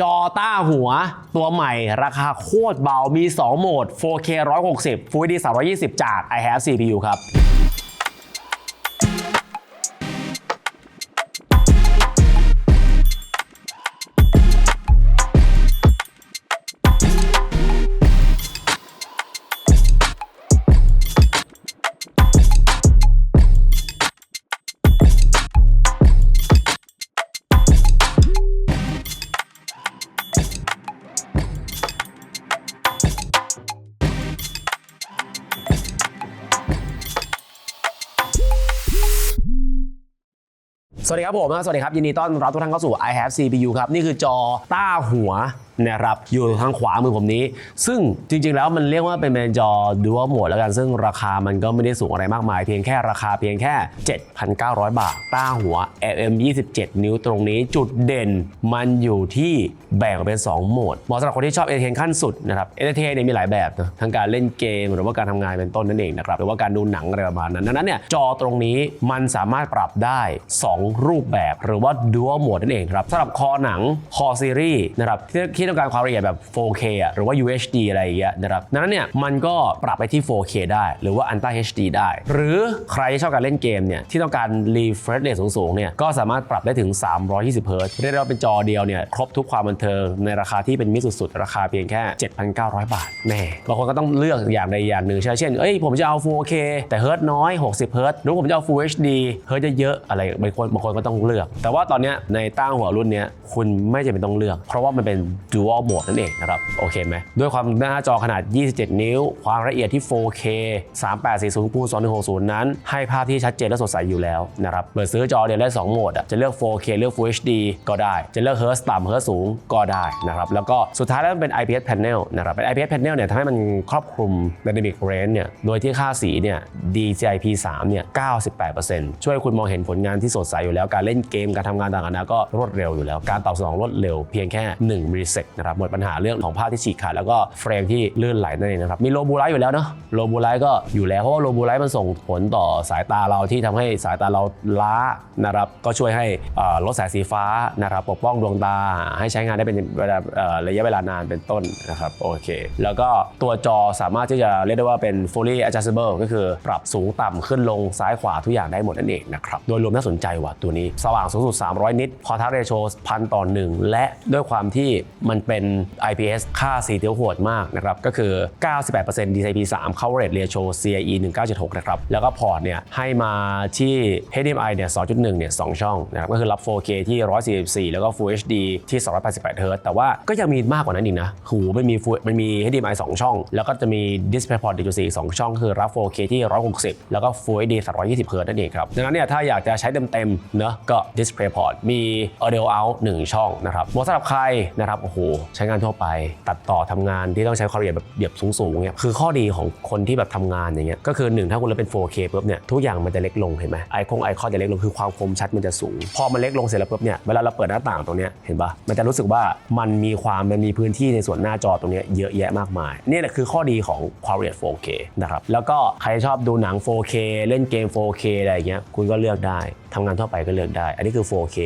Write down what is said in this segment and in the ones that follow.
จอต้าหัวตัวใหม่ราคาโคตรเบามี 2 โหมด 4K 160 Full HD 320 จาก i have CPU ครับ สวัสดีครับผม สวัสดีครับ ยินดีต้อนรับทุกท่านเข้าสู่ i have CPU ครับ นี่คือจอต้าหัว นะครับอยู่ทางขวามือผมนี้ ซึ่งจริง ๆ แล้วมันเรียกว่าเป็นเป็นจอ dual mode แล้วกัน ซึ่งราคามันก็ไม่ได้สูงอะไรมากมาย เพียงแค่ราคาเพียงแค่ 7,900 บาทต้าหัว LM 27 นิ้วตรงนี้จุดเด่นมันอยู่ที่แบ่งออกเป็น 2 โหมดเหมาะสำหรับคนที่ชอบเอเทนขั้นสุดนะครับเอเทนเนี่ยมีหลายแบบนะทั้งการเล่นเกมหรือว่าการทำงานเป็นต้นนั่นเองนะครับหรือว่าการดูหนังอะไรประมาณนั้นดังนั้นเนี่ยจอตรงนี้มันสามารถปรับได้ 2 รูปแบบ หรือว่า dual mode นั่นเองครับสำหรับคอหนังคอซีรีส์นะครับที่ที่ต้องการความละเอียดแบบ 4K อะหรือว่า UHD อะไรอย่างเงี้ยนะครับดังนั้นเนี่ยมันก็ปรับไปที่ 4K ได้หรือว่า Ultra HD ได้ หรือใครที่ชอบการเล่นเกมเนี่ยที่ต้องการ refresh rate สูงๆเนี่ยก็สามารถปรับได้ถึง 320 Hz เรียกได้ว่าเป็นจอเดียวเนี่ยครบทุกความบันเทิงในราคาที่เป็นมิตรสุดๆ ราคาเพียงแค่ 7,900 บาทแม่บางคนก็ต้องเลือกอย่างใดอย่างหนึ่งเช่นเอ้ยผมจะเอา 4K แต่เฮิร์ตน้อย 60เฮิร์ตหรือผมจะเอา Full HD เฮิร์ตเยอะๆอะไรบางคนบางคนก็ต้องเลือก แต่ว่าตอนเนี้ยในตั้งหัวรุ่นเนี้ยคุณไม่จำเป็นต้องเลือก เพราะว่ามันเป็น dual mode นั่นเองนะครับ โอเคไหมด้วยความหน้าจอขนาด 27 นิ้ว ความละเอียดที่ 4K 3840คูณ2160 นั้น ให้ภาพที่ชัดเจนและสดใสอยู่แล้วนะครับเปิดซื้อจอเดียวได้ 2 โหมดอะจะเลือก 4K เลือก Full HD ก็ได้ จะเลือก Hertz ต่ำ Hertz สูงก็ได้นะครับ แล้วก็สุดท้ายแล้วมันเป็น IPS panel นะครับ เป็น IPS panel เนี่ยทำให้มันครอบคลุม dynamic range เนี่ย โดยที่ค่าสีเนี่ย DCI-P 3 เนี่ย 98%ช่วยคุณมองเห็นผลงานที่สดใสอยู่แล้ว การเล่นเกม การทำงานต่างๆก็รวดเร็วอยู่แล้ว การตอบสนองรวดเร็วเพียงแค่1มิลลิเซกนะครับหมดปัญหาเรื่องของภาพที่ฉีกขาดแล้วก็เฟรมที่ลื่นไหลนั่นเองนะครับมีโลบูไลท์อยู่แล้วเนาะโลบูไลท์ก็อยู่แล้วเพราะว่าโลบูไลท์มันส่งผลต่อสายตาเราที่ทำให้สายตาเราล้านะครับก็ช่วยให้ลดแสงสีฟ้านะครับปกป้องดวงตาให้ใช้งานได้เป็นเวลาเอ่อระยะเวลานานเป็นต้นนะครับโอเค แล้วก็ตัวจอสามารถที่จะเรียกได้ว่าเป็น fully adjustable ก็คือปรับสูงต่ำขึ้นลงซ้ายขวาทุกอย่างได้หมดนั่นเองนะครับโดยรวมน่าสนใจว่ะตัวนี้ สว่างสูงสุด 300 นิตคอทัสเรโชพันต่อหนึ่งและด้วยความที่มันเป็น IPS ค่าสีเทียวโหดมากนะครับ ก็คือ 98% DCP3 coverage ratio CIE 1976 นะครับ แล้วก็พอร์ตเนี่ยให้มาที่ HDMI เนี่ย 2.1 เนี่ย 2 ช่องนะครับ ก็คือรับ 4K ที่ 144 แล้วก็ Full HD ที่ 288 Hz แต่ว่าก็ยังมีมากกว่านั้นอีกนะหูมันมีมันมี HDMI 2 ช่อง แล้วก็จะมี DisplayPort 1.4 2ช่อง คือรับ 4K ที่ 160 แล้วก็ Full HD 320 Hz นั่นเองครับ ดังนั้นเนี่ยถ้าอยากจะใช้เต็มๆเนอะก็ DisplayPort มี Audio Out 1 ช่องนะครับเหมาะสำหรับใครนะครับโอ้โหใช้งานทั่วไป ตัดต่อทำงานที่ต้องใช้ความละเอียดแบบแบบสูงๆเนี่ยคือข้อดีของคนที่แบบทำงานอย่างเงี้ยก็คือหนึ่งถ้าคุณเล่นเป็น 4K ปุ๊บเนี่ยทุกอย่างมันจะเล็กลงเห็นไหมไอคงไอคอนจะเล็กลงคือความคมชัดมันจะสูง พอมันเล็กลงเสร็จแล้วปุ๊บเนี่ยเวลาเราเปิดหน้าต่างตรงเนี้ยเห็นปะมันจะรู้สึกว่ามันมีความมันมีพื้นที่ในส่วนหน้าจอตรงเนี้ยเยอะแยะมากมายนี่แหละคือข้อดีของความละเอียด 4K นะครับแล้วก็ใครชอบดูหนัง 4K เล่นเกม 4K อะไรอย่างเงี้ยคุณก็เลือกได้ ทำงานทั่วไปก็เลือกได้ อันนี้คือ 4K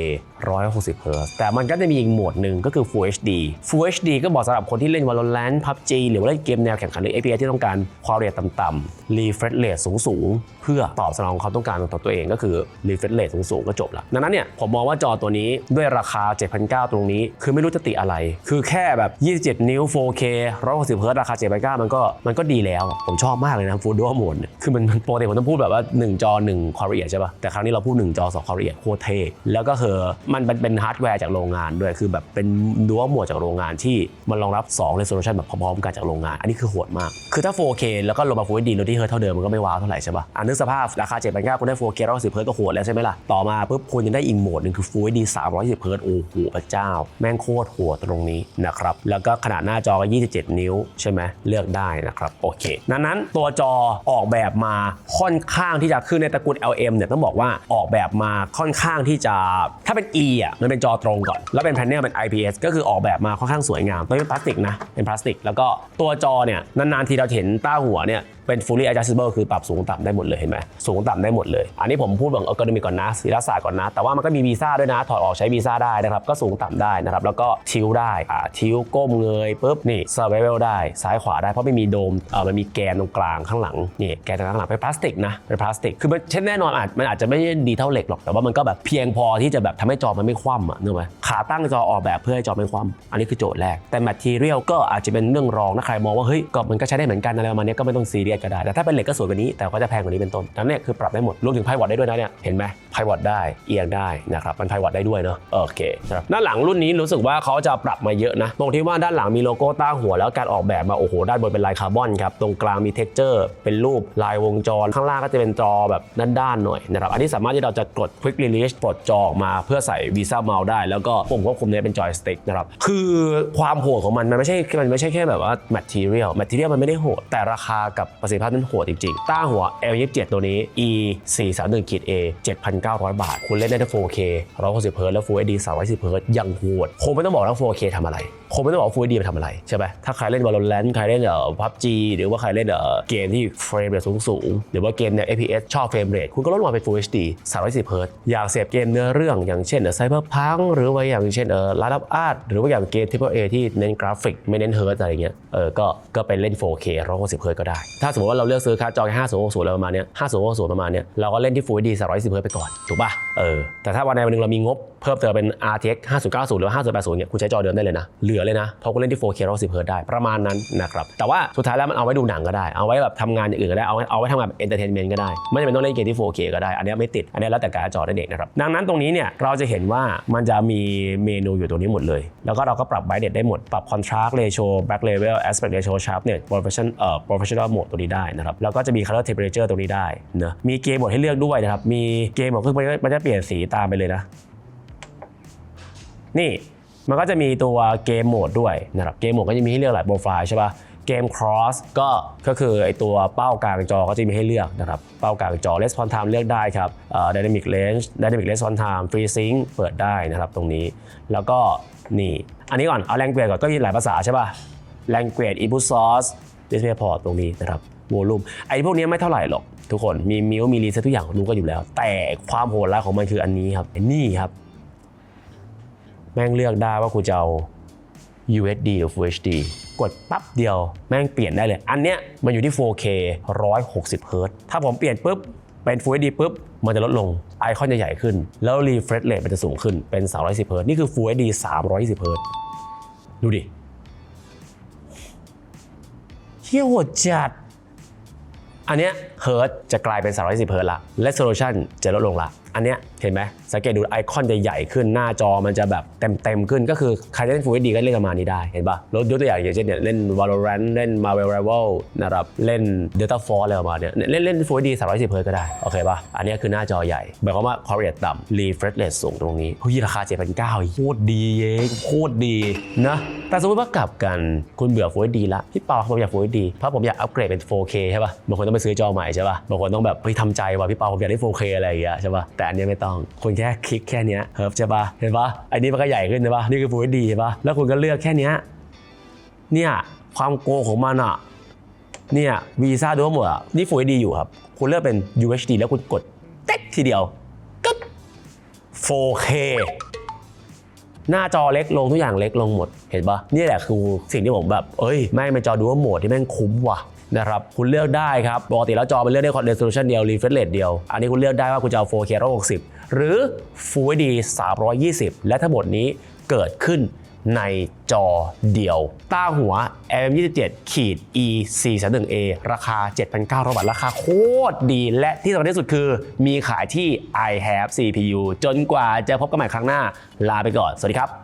160 Hz แต่มันก็จะมีอีกโหมดหนึ่งก็คือ Full HD Full HD ก็เหมาะสำหรับคนที่เล่น Valorant PUBG หรือว่าเล่นเกมแนวแข่งขันหรือ APS ที่ต้องการความละเอียดต่ำๆ refresh rate สูงๆ เพื่อตอบสนองความต้องการของตัวเองก็คือ refresh rate สูงๆ ก็จบละดังนั้นเนี่ยผมมองว่าจอตัวนี้ด้วยราคา 7,900 ตรงนี้ คือไม่รู้จะติอะไร คือแค่แบบ 27 นิ้ว 4K 160 Hz ราคา 7,900 มันก็มันก็ดีแล้ว ผมชอบมากเลยนะ Full Dual Mode คือมันปกติผมต้องพูดแบบว่า 1 จอ 1 ความละเอียดใช่ป่ะแต่ครั้งนี้เราพูด1จอ2ความละเอียดโคตรเท่แล้วก็คือมันเป็นฮาร์ดแวร์จากโรงงานด้วยคือแบบเป็นดัวหมดจากโรงงานที่มันรองรับ2 resolution แบบพร้อมๆกันจากโรงงาน อันนี้คือโหดมาก คือถ้า 4K แล้วก็ลงมา Full HD โดยที่เฮิร์ตเท่าเดิมมันก็ไม่ว้าวเท่าไหร่ใช่ป่ะอ่านึกสภาพราคา7,900คุณได้ 4K 110เฮิร์ตก็โหดแล้วใช่ไหมล่ะต่อมาปุ๊บคุณยังได้อีกโหมดหนึ่งคือ Full HD 320เฮิร์ตโอ้โหพระเจ้า แม่งโคตรโหดตรงนี้นะครับแล้วก็ขนาดหน้าจอก็27 นิ้วใช่ไหมเลือกได้นะครับโอเคนั้นตัวจอออกแบบมาค่อนข้างที่จะคือในตระกูล LM เนี่ยต้องบอกว่าออกแบบมาค่อนข้างที่จะถ้าเป็น E อะมันเป็นจอตรงก่อน แล้วเป็นแพนเนลเป็น IPS ก็คือออกแบบมาค่อนข้างสวยงามไม่เป็นพลาสติกนะเป็นพลาสติก แล้วก็ตัวจอเนี่ยนานๆทีเราเห็นต้าหัวเนี่ย เป็น fully adjustable คือปรับสูงต่ำได้หมดเลยเห็นไหมสูงต่ำได้หมดเลย อันนี้ผมพูดแบบ ergonomic ก่อนนะศิลปศาสตร์ก่อนนะ แต่ว่ามันก็มีวีซ่าด้วยนะ ถอดออกใช้วีซ่าได้นะครับ ก็สูงต่ำได้นะครับ แล้วก็ทิวได้อ่าทิวก้มเงยปุ๊บนี่ survival ได้ซ้ายขวาได้เพราะไม่มีโดมเออมันมีแกนตรงกลางข้างหลังนี่แกนตรงกลางข้างหลังเป็นพลาสติกนะเป็นพลาสติกคือมันเช่นแน่นอนอาจมันอาจจะไม่ได้ดีเท่าเหล็กหรอกแต่ว่ามันก็แบบเพียงพอที่จะแบบทำให้จอมันไม่คว่ำอะนึกไหมขาตั้งจอออกแบบเพื่อให้จอไม่คว่ำอันนี้คือโจทย์แรกแต่ material ก็อาจจะเป็นเรื่องรองนะใครมองว่าเฮ้ยก็มันก็ใช้ได้เหมือนกันอะไรประมาณนี้ก็ไม่ต้องซีเรียสก็ได้ แต่ถ้าเป็นเหล็กก็สวยกว่านี้ แต่ก็จะแพงกว่านี้เป็นต้นนั่นเนี่ยคือปรับได้หมด รวมถึงไพวอตได้ด้วยนะเนี่ย เห็นไหมไพวอตได้ เอียงได้นะครับ มันไพวอตได้ด้วยเนาะ โอเคครับด้านหลังรุ่นนี้รู้สึกว่าเขาจะปรับมาเยอะนะ ตรงที่ว่าด้านหลังมีโลโก้ต้าหัวแล้วการออกแบบมาโอ้โห ด้านบนเป็นลายคาร์บอนครับ ตรงกลางมีเท็กเจอร์ เป็นรูปลายวงจร ข้างล่างก็จะเป็นจอแบบด้านๆหน่อยนะครับ อันนี้สามารถที่เราจะกด Quick Release ปลดจอออกมาเพื่อใส่ Visa Mouse ได้ แล้วก็ปุ่มควบคุมเนี่ยเป็นจอยสติ๊กนะครับ คือความโหดของมันมันไม่ใช่ มันไม่ใช่แค่แบบว่า material material มันไม่ได้โหดแต่ราคากับประสิทธิภาพนั้นโหดจริงๆต้าหัว L27 ตัวนี้ E 4 3 1 A 7,900 บาท คุณเล่นได้ทั้ง 4K 160 Hz แล้ว Full HD 310 Hz ยังโหดคงไม่ต้องบอกแล้ว 4K ทำอะไรคงไม่ต้องบอกว่า Full HD มันทำอะไรใช่ไหมถ้าใครเล่น Valorant ใครเล่นเอ่อ PUBG หรือว่าใครเล่นเอ่อเกมที่เฟรมเรทสูงๆหรือว่าเกมเนี่ย FPS ชอบเฟรมเรทคุณก็ลดลงมาเป็น Full HD 310 Hz อยากเสพเกมเนื้อเรื่องอย่างเช่นเอ่อ Cyberpunk หรือว่าอย่างเช่นเอ่อ Last of Us หรือว่าอย่างเกม Triple A ที่เน้นกราฟิกไม่เน้นเฮิร์ตอะไรเงี้ยเออก็ก็ไปเล่น 4K 160 Hz ก็ได้ถ้าสมมติว่าเราเลือกซื้อกาจอแค่5060อะไรประมาณเนี้ย5060ประมาณเนี้ยเราก็เล่นที่ Full HD 310 Hz ไปก่อนถูกป่ะเออแต่ถ้าวันใดวันหนึ่งเรามีงบเพิ่มเติมเป็น RTX 5090 หรือ 5080เนี่ยคุณใช้จอเดิมได้เลยนะเหลือเลยนะเพราะคุณเล่นที่ 4K 110 Hz ได้ประมาณนั้นนะครับแต่ว่าสุดท้ายแล้วมันเอาไว้ดูหนังก็ได้เอาไว้แบบทำงานอย่างอื่นก็ได้เอาเอาไว้ทำงานแบบเอนเตอร์เทนเมนต์ก็ได้ไม่จำเป็นต้องเล่นเกมที่ 4K ก็ได้อันนี้ไม่ติดอันนี้แล้วแต่การจอได้เด็กนะครับดังนั้นตรงนี้เนี่ยเราจะเห็นว่ามันจะมีเมนูอยู่ตรงนี้หมดเลย แล้วก็เราก็ปรับไบเด็ดได้หมดปรับ contrast ratio back level aspect ratio sharpness professional เอ่อ professional mode ตัวนี้ได้นะครับแล้วก็จะมี color temperature ตรงนี้ได้เนอะมีเกมโหมดให้เลือกด้วยนะครับมีเกมโหมดคือมันจะมันจะเปลี่ยนสีตามไปเลยนะ นี่มันก็จะมีตัวเกมโหมดด้วยนะครับเกมโหมดก็จะมีให้เลือกหลายโปรไฟล์ใช่ปะเกม cross ก็ก็คือไอตัวเป้ากลางจอก็จะมีให้เลือกนะครับ เป้ากลางจอ response time เลือกได้ครับเอ่อ dynamic range dynamic response time free sync เปิดได้นะครับตรงนี้ แล้วก็นี่ อันนี้ก่อน เอา language ก่อนก็มีหลายภาษาใช่ปะ language input source display port ตรงนี้นะครับ volume ไอ้พวกนี้ไม่เท่าไหร่หรอก ทุกคนมีมิวมีรีเซ็ตทุกอย่างรู้กันอยู่แล้ว แต่ความโหดร้ายของมันคืออันนี้ครับนี่ครับ แม่งเลือกได้ว่ากูจะเอา UHD หรือ Full HD กดปั๊บเดียวแม่งเปลี่ยนได้เลย อันเนี้ยมันอยู่ที่ 4K 160 Hz ถ้าผมเปลี่ยนปุ๊บเป็น Full HD ปุ๊บ มันจะลดลง ไอคอนจะใหญ่ขึ้น แล้ว refresh rate มันจะสูงขึ้นเป็น 310 Hz นี่คือ Full HD 320 Hz ดูดิเฮี้ยโหดจัด อันเนี้ยเฮิร์ตจะกลายเป็น310เฮิร์ตละและโซลูชันจะลดลงละ อันเนี้ยเห็นไหมสังเกตดูไอคอนใหญ่ขึ้นหน้าจอมันจะแบบเต็มๆขึ้นก็คือใครเล่น Full HD ก็เล่นประมาณนี้ได้เห็นปะแลดยกตัวอย่างอย่างเช่นเนี่ยเล่น Valorant เล่น Marvel Rival นะครับเล่น Delta Force อะไรประมาณเนี้ยเล่นเล่น Full HD 310เฮิร์ตก็ได้โอเคปะอันนี้คือหน้าจอใหญ่หมายความว่า core rate ต่ำ refresh rate สูงตรงนี้เฮ้ยราคา7,900โคตรดีเองโคตรดีนะแต่สมมติว่ากลับกันคุณเบื่อ Full HD ละพี่เปาผมอยาก Full HD เพราะผมอยากอัปเกรดเป็น 4K ใช่ปะบางคนต้องไปซื้อจอใหม่ใช่ปะบางคนต้องแบบเฮ้ยทำใจว่ะพี่เปาผมอยากได้ 4K อะไรอย่างเงี้ยใช่ปะแต่อันนี้ไม่ต้อง คุณแค่คลิกแค่เนี้ยเฮิร์ฟใช่ปะเห็นปะอันนี้มันก็ใหญ่ขึ้นใช่ปะนี่คือ Full HD ใช่ปะแล้วคุณก็เลือกแค่เนี้ยเนี่ยความโกของมันอะเนี่ยวีซ่าดูหมดอะนี่ Full HD อยู่ครับ คุณเลือกเป็น UHD แล้วคุณกดเต๊กทีเดียวกึ๊บ 4K หน้าจอเล็กลงทุกอย่างเล็กลงหมด เห็นปะนี่แหละคือสิ่งที่ผมแบบ เอ้ย แม่งเป็นจอดูว่าโหมดที่แม่งคุ้มว่ะ นะครับคุณเลือกได้ครับปกติแล้วจอมันเลือกได้ resolution เดียว refresh rate เดียว อันนี้คุณเลือกได้ว่าคุณจะเอา 4K 160 หรือ Full HD 320 และทั้งหมดนี้เกิดขึ้นในจอเดียว ต้าหัว M27 ขีด E 4 3 1 A ราคา 7,900 บาท ราคาโคตรดี และที่สำคัญที่สุดคือ มีขายที่ I have CPU จนกว่าจะพบกันใหม่ครั้งหน้า ลาไปก่อน สวัสดีครับ